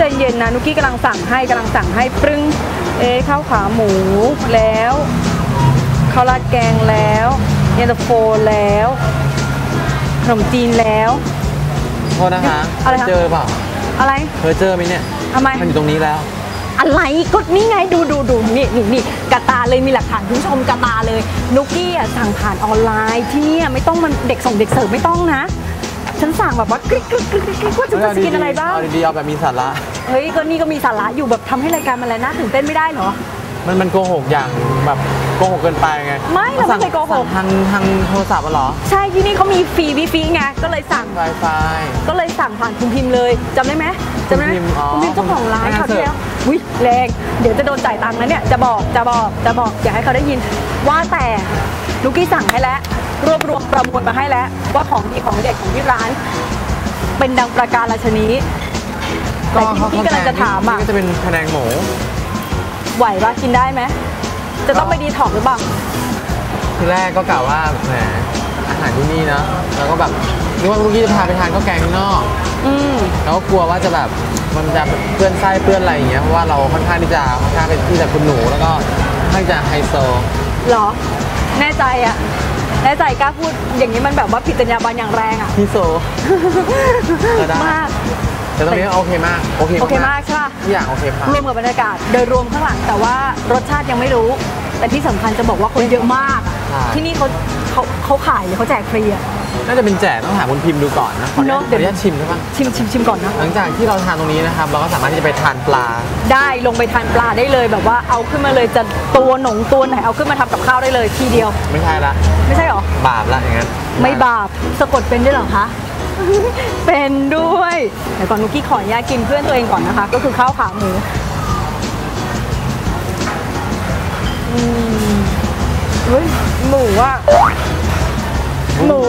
ดี้วูดดี้ใจเย็นนะนุกกี้กำลังสั่งให้กำลังสั่งให้ปรึ้งเอ๊ะข้าวขาหมูแล้วข้าวราดแกงแล้วเย็นตาโฟแล้วขนมจีนแล้วโทษนะคะอะไรคะ เจอเปล่าอะไรเคยเจอไหมเนี่ยทำไม มันอยู่ตรงนี้แล้ว อะไรก็นี่ไงดูดูดูนี่นี่นี่กระตาเลยมีหลักฐานคุณผู้ชมกระตาเลย นุกกี้อะสั่งผ่านออนไลน์ที่เนี่ยไม่ต้องมันเด็กส่งเด็กเสิร์ฟไม่ต้องนะ ฉันสั่งแบบว่ากริ๊กกริ๊กกริ๊กกริ๊กว่าจะจะกินอะไรบ้างเอาดีๆเอาแบบมีสาระเฮ้ยก็นี่ก็มีสาระอยู่แบบทำให้รายการมันอะไรน่าตื่นเต้นไม่ได้เหรอมันมันโกหกอย่างแบบโกหกเกินไปไง ไม่เราไม่เคยโกหกทางทางโทรศัพท์เหรอ ใช่ที่นี่เขามีฟรีบีฟีไงก็เลยสั่งไวไฟก็เลยสั่งผ่านคุณพิมพ์เลยจำได้ไหมจำได้ไหมคุณพิมพ์อ๋อพิมพ์เจ้าของร้านพนักงาที่แล้วอุ้ยแรงเดี๋ยวจะโดนจ่ายตังค์นะเนี่ยจะบอกจะบอกจะบอกอย่าให้เขาได้ยินว่าแต่ลูกกี้สั่งให้แล้ว รวบรวมประมวลมาให้แล้ว ว่าของดีของเด็ดของที่ร้าน เป็นดังประการราชนีแต่ที่ที่กำลังจะถามอะนี่ก็จะเป็นแผนงหมูไหวปะกินได้ไหมจะต้องไปดีท็อกซ์หรือเปล่าทีแรกก็กล่าวว่าแหมอาหารที่นี่นะแล้วก็แบบนึกว่าลูกกี้จะพาไปทานข้าวแกงข้างนอกอืมแล้วก็กลัวว่าจะแบบมันจะเปื้อนไส้เปื้อนอะไรอย่างเงี้ยเพราะว่าเราค่อนข้างที่จะค่อนข้างเป็นที่จะคุณหนูแล้วก็ค่อนข้างจะไฮโซเหรอ แน่ใจอะ แน่ใจกล้าพูดอย่างนี้มันแบบว่าผิดจรรยาบรรณอย่างแรงอะพี่โซก็ได้มากแต่ตรงนี้โอเคมากโอเคโอเคมากใช่ปะทุกอย่างโอเคมากรวมกับบรรยากาศโดยรวมข้างหลังแต่ว่ารสชาติยังไม่รู้ แต่ที่สำคัญจะบอกว่าคนเยอะมากอะที่นี่เขาเขาเขาขายหรือเขาแจกฟรีอะ น่าจะเป็นแจกต้องถามคุณพิมพ์ดูก่อนนะขออนุญาตเนอะขออนุญาตชิมได้ปะชิมชิมชิมก่อนนะ หลังจากที่เราทานตรงนี้นะครับ เราก็สามารถที่จะไปทานปลา ได้ลงไปทานปลาได้เลยแบบว่าเอาขึ้นมาเลยจะตัวหนงตัวไหนเอาขึ้นมาทำกับข้าวได้เลยทีเดียว ไม่ใช่ละ ไม่ใช่หรอ บาปละอย่างนั้น ไม่บาปสะกดเป็นด้วยเหรอคะเป็นด้วยเดี๋ยวก่อนนุกกี้ขออนุญาตกินเพื่อนตัวเองก่อนนะคะ ก็คือข้าวขาหมูอืมเฮ้ยหมูอะหมู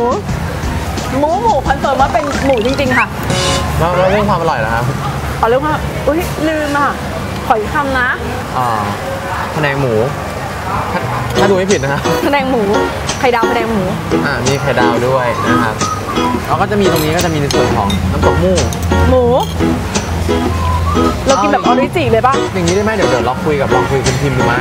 หมูหมูคอนเฟิร์มว่าเป็นหมูจริงๆค่ะแล้วแล้วเรื่องความอร่อยเหรอครับเอาเรื่องว่าอุ้ยลืมอะขออีกคำนะอ่าแผนงหมูถ้าถ้าดูไม่ผิดนะครับพะแนงหมูไข่ดาวพะแนงหมูอ่ามีไข่ดาวด้วยนะครับแล้วก็จะมีตรงนี้ก็จะมีในส่วนของน้ำตกหมูหมู เรากินแบบออริจิเลยป่ะอย่างนี้ได้ไหมเดี๋ยวเดี๋ยวเราคุยกับลองคุยกับคุณพิมพ์ดูมา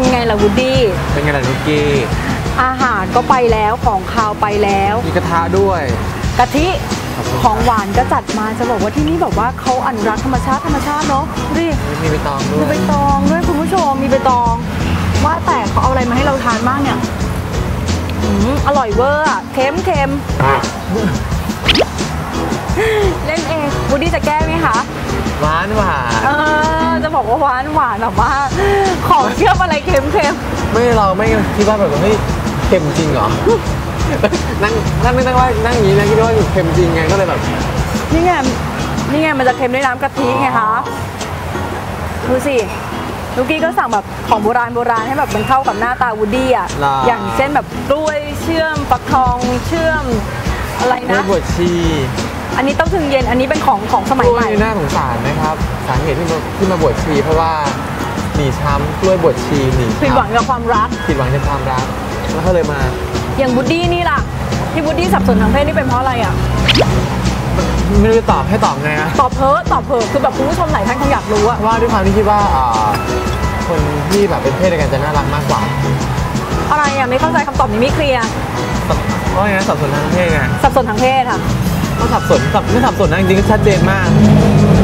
เป็นไงล่ะวูดดี้ เป็นไงล่ะนุกกี้ อาหารก็ไปแล้วของคาวไปแล้ว มีกระทะด้วย กะทิขอบคุณของหวานก็จัดมาจะบอกว่าที่นี่แบบว่าเขาอนุรักษ์ธรรมชาติธรรมชาติเนาะดูดิมีใบตองด้มีวยใบตองด้วยคุณผู้ชมมีใบตอง ว่าแต่เขาเอาอะไรมาให้เราทานบ้างเนี่ยอืมอร่อยเวอร์อะเค็มเค็ม เล่นเองวูดดี้จะแก้ไหมคะ หวานหวานเออจะบอกว่าหวานหวานแบบว่าของเชื่อมอะไรเค็มเค็มไม่เราไม่คิดว่าแบบเฮ้ยเค็มจริงเหรอ นั่งนั่งไม่นั่งว่านั่งอย่างนี้นะคิดว่าเค็มจริงไงก็เลยแบบนี่ไงนี่ไงมันจะเค็มด้วยน้ำกะทิไงคะดูสิลูกกี้ก็สั่งแบบของโบราณโบราณให้แบบมันเข้ากับหน้าตาวูดดี้อะหรอออย่างเช่นแบบกล้วยเชื่อมฟักทองเชื่อมอะไรกล้วยนะบวชชี อันนี้ต้องถึงเย็นอันนี้เป็นของของสกมัยล้ใหวม่ยน่าสงสารนะครับ สาเหตุที่มาที่มาบวชชีเพราะว่าหนีช้ำกล้วยบวชชีหนีผิดหวังช้ำกับความรักผิดหวังในความรัก แล้วก็เลยมา อย่างวูดดี้นี่ล่ะที่วูดดี้สับสนทางเพศนี่เป็นเพราะอะไรอะไม่รู้จะตอบให้ตอบไงนะตอบเพ้อตอบเพ้อคือแบบคุณผู้ชมหลายท่านคงอยากรู้อะเพราะว่าด้วยความที่คิดว่าอ่าคนที่แบบเป็นเพศเดียวกันจะน่ารักมากกว่า อะไรอะไม่เข้าใจคำตอบนี้ไม่เคลียร์เพราะงั้นสับสนทางเพศไงสับสนทางเพศค่ะ ก็สับสนสับไม่สับสนนะจริงๆก็ชัดเจนมาก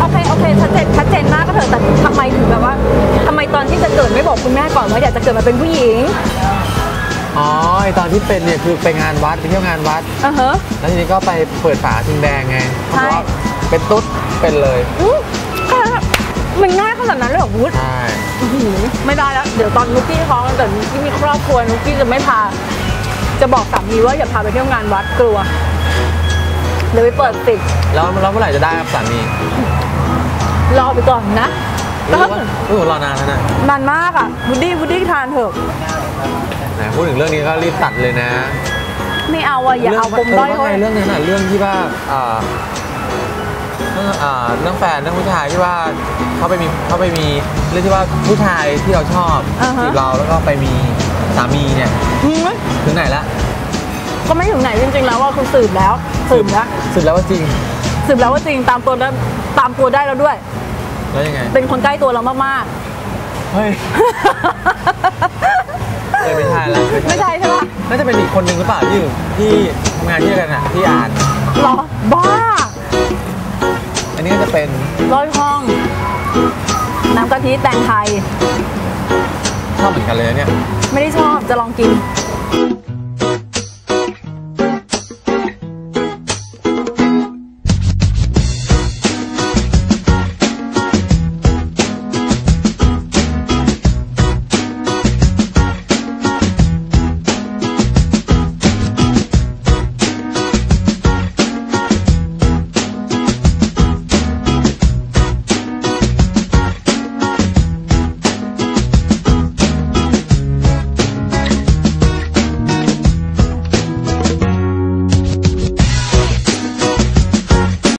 โอเคโอเคชัดเจนชัดเจนมากก็เถอะแต่ทำไมถึงแบบว่าทำไมตอนที่จะเกิดไม่บอกคุณแม่ก่อนว่าอยากจะเกิดมาเป็นผู้หญิงอ๋อไอตอนที่เป็นเนี่ยคือไปงานวัดไปเที่ยวงานวัด อะฮะ แล้วทีนี้ก็ไปเปิดฝาทิงแดงไงเพใช่ราะว่าเป็นตุ๊ดเป็นเลยอื้อแค่นั้นมันง่ายขนาดนั้นเลยเหรอวุฒิใช่ อื้อหือไม่ได้แล้ว เดี๋ยวตอนนุกกี้ท้องแต่นุกกี้มีครอบครัวนุกกี้จะไม่พา จะบอกสามีว่าอย่าพาไปเที่ยวงานวัดกลัว เดี๋ยวไปเปิดติดแล้วแล้วเมื่อไหร่จะได้ครับสามีรรอไปก่อนนะรู้สึกว่ารู้สึกว่ารอนานแล้วนะนานมากอะวูดดี้วูดดี้ทานเถอะไหนพูดถึงเรื่องนี้ก็รีบตัดเลยนะ ไม่เอาอะอย่าเอาปมด้อยเออเขาว่าไงเรื่องนั้นน่ะเรื่องที่ว่าอ่าเรื่องอ่าเรื่องแฟนเรื่องผู้ชายที่ว่าเขาไปมีเขาไปมีเรื่องที่ว่าผู้ชายที่เราชอบอ่าฮะจีบเราแล้วก็ไปมีสามีเนี่ยหืมถึงไหนละ ก็ไม่ถึงไหนจริงๆแล้วว่าคือสืบแล้วสืบแล้วสุดแล้วว่าจริง สืบแล้วว่าจริงตามตัวได้ตามตัวได้แล้วด้วย แล้วยังไง เป็นคนใกล้ตัวเรามากเฮ้ยเลยไม่ใช่แล้วๆไม่ใช่ใช่ปะน่าจะเป็นอีกคนหนึ่งหรือเปล่าที่อยู่ที่ทำงานที่เดียวกันอะที่อ่าน หรอบ้าอันนี้ก็จะเป็นร้อยห้อง น้ำกะทิแตงไทย ชอบเหมือนกันเลยนะเนี่ย ไม่ได้ชอบจะลองกิน